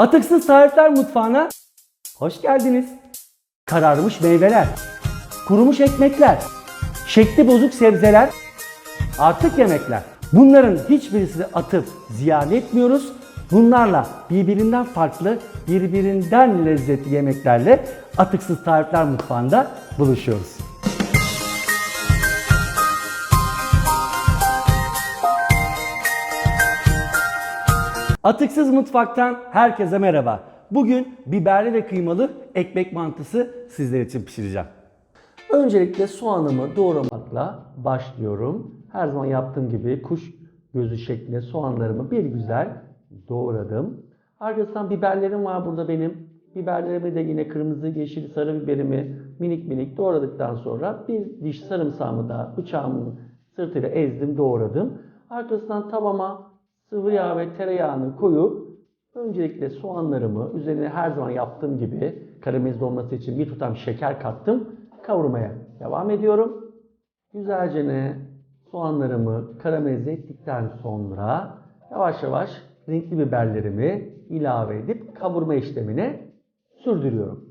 Atıksız Tarifler Mutfağı'na hoş geldiniz. Kararmış meyveler, kurumuş ekmekler, şekli bozuk sebzeler, artık yemekler. Bunların hiçbirisini atıp ziyan etmiyoruz. Bunlarla birbirinden farklı, birbirinden lezzetli yemeklerle Atıksız Tarifler Mutfağı'nda buluşuyoruz. Atıksız Mutfak'tan herkese merhaba. Bugün biberli ve kıymalı ekmek mantısı sizler için pişireceğim. Öncelikle soğanımı doğramakla başlıyorum. Her zaman yaptığım gibi kuş gözü şeklinde soğanlarımı bir güzel doğradım. Arkasından biberlerim var burada benim. Biberlerimi de yine kırmızı, yeşil, sarı biberimi minik minik doğradıktan sonra bir diş sarımsağımı da bıçağımın sırtıyla ezdim, doğradım. Arkasından tavama sıvı yağ ve tereyağını koyup öncelikle soğanlarımı üzerine her zaman yaptığım gibi karamelize olması için bir tutam şeker kattım. Kavurmaya devam ediyorum. Güzelce ne soğanlarımı karamelize ettikten sonra yavaş yavaş renkli biberlerimi ilave edip kavurma işlemine sürdürüyorum.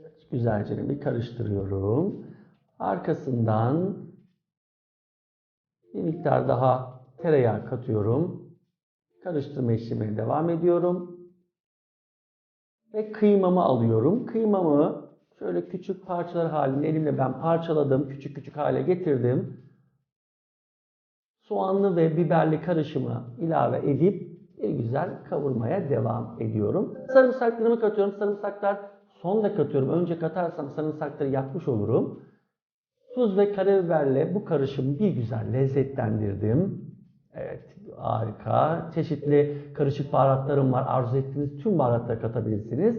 Evet, güzelce bir karıştırıyorum. Arkasından bir miktar daha tereyağı katıyorum. Karıştırma işlemine devam ediyorum. Ve kıymamı alıyorum. Kıymamı şöyle küçük parçalar halinde elimle ben parçaladım. Küçük küçük hale getirdim. Soğanlı ve biberli karışımı ilave edip bir güzel kavurmaya devam ediyorum. Sarımsaklarımı katıyorum. Sarımsaklar sonda katıyorum. Önce katarsam sarımsakları yakmış olurum. Tuz ve karabiberle bu karışımı bir güzel lezzetlendirdim. Evet harika. Çeşitli karışık baharatlarım var. Arzu ettiğiniz tüm baharatları katabilirsiniz.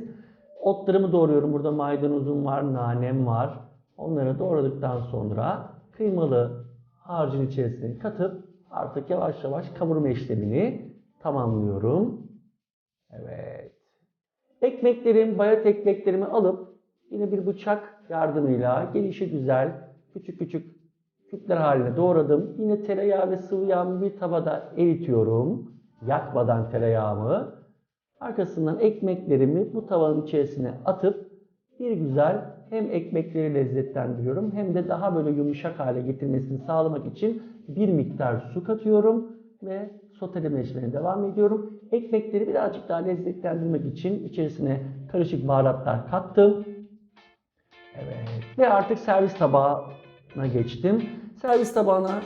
Otlarımı doğruyorum. Burada maydanozum var, nanem var. Onları doğradıktan sonra kıymalı harcın içerisine katıp artık yavaş yavaş kavurma işlemini tamamlıyorum. Evet. Ekmeklerim, bayat ekmeklerimi alıp yine bir bıçak yardımıyla gelişi güzel küçük küçük küpler haline doğradım. Yine tereyağı ve sıvı yağımı bir tavada eritiyorum. Yakmadan tereyağımı. Arkasından ekmeklerimi bu tavanın içerisine atıp bir güzel hem ekmekleri lezzetlendiriyorum hem de daha böyle yumuşak hale getirmesini sağlamak için bir miktar su katıyorum ve soteleme işlemine devam ediyorum. Ekmekleri birazcık daha lezzetlendirmek için içerisine karışık baharatlar kattım. Evet. Ve artık servis tabağına geçtim. Servis tabağına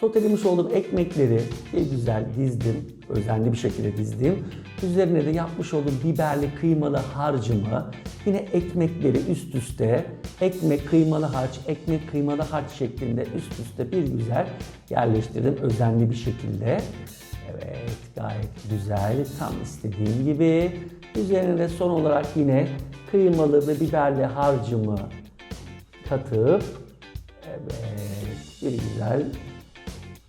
sotelemiş olduğum ekmekleri bir güzel dizdim. Özenli bir şekilde dizdim. Üzerine de yapmış olduğum biberli kıymalı harcımı yine ekmekleri üst üste ekmek kıymalı harç, ekmek kıymalı harç şeklinde üst üste bir güzel yerleştirdim özenli bir şekilde. Evet gayet güzel tam istediğim gibi. Üzerine de son olarak yine kıymalı ve biberli harcımı katıp evet bir güzel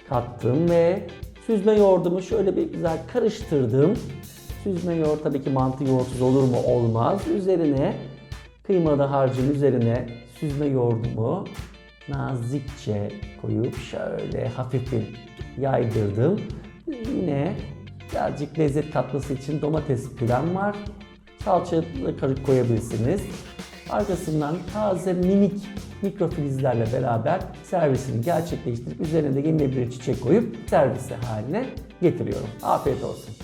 kattım ve süzme yoğurdumu şöyle bir güzel karıştırdım. Süzme yoğurt tabii ki mantı yoğurtsuz olur mu? Olmaz. Üzerine kıymalı harcın üzerine süzme yoğurdumu nazikçe koyup şöyle hafif bir yaydırdım. Yine birazcık lezzet katması için domates pürem var. Salça da karışık koyabilirsiniz. Arkasından taze minik mikrofilizlerle beraber servisini gerçekleştirip üzerine de yenilebilir çiçek koyup servisi haline getiriyorum. Afiyet olsun.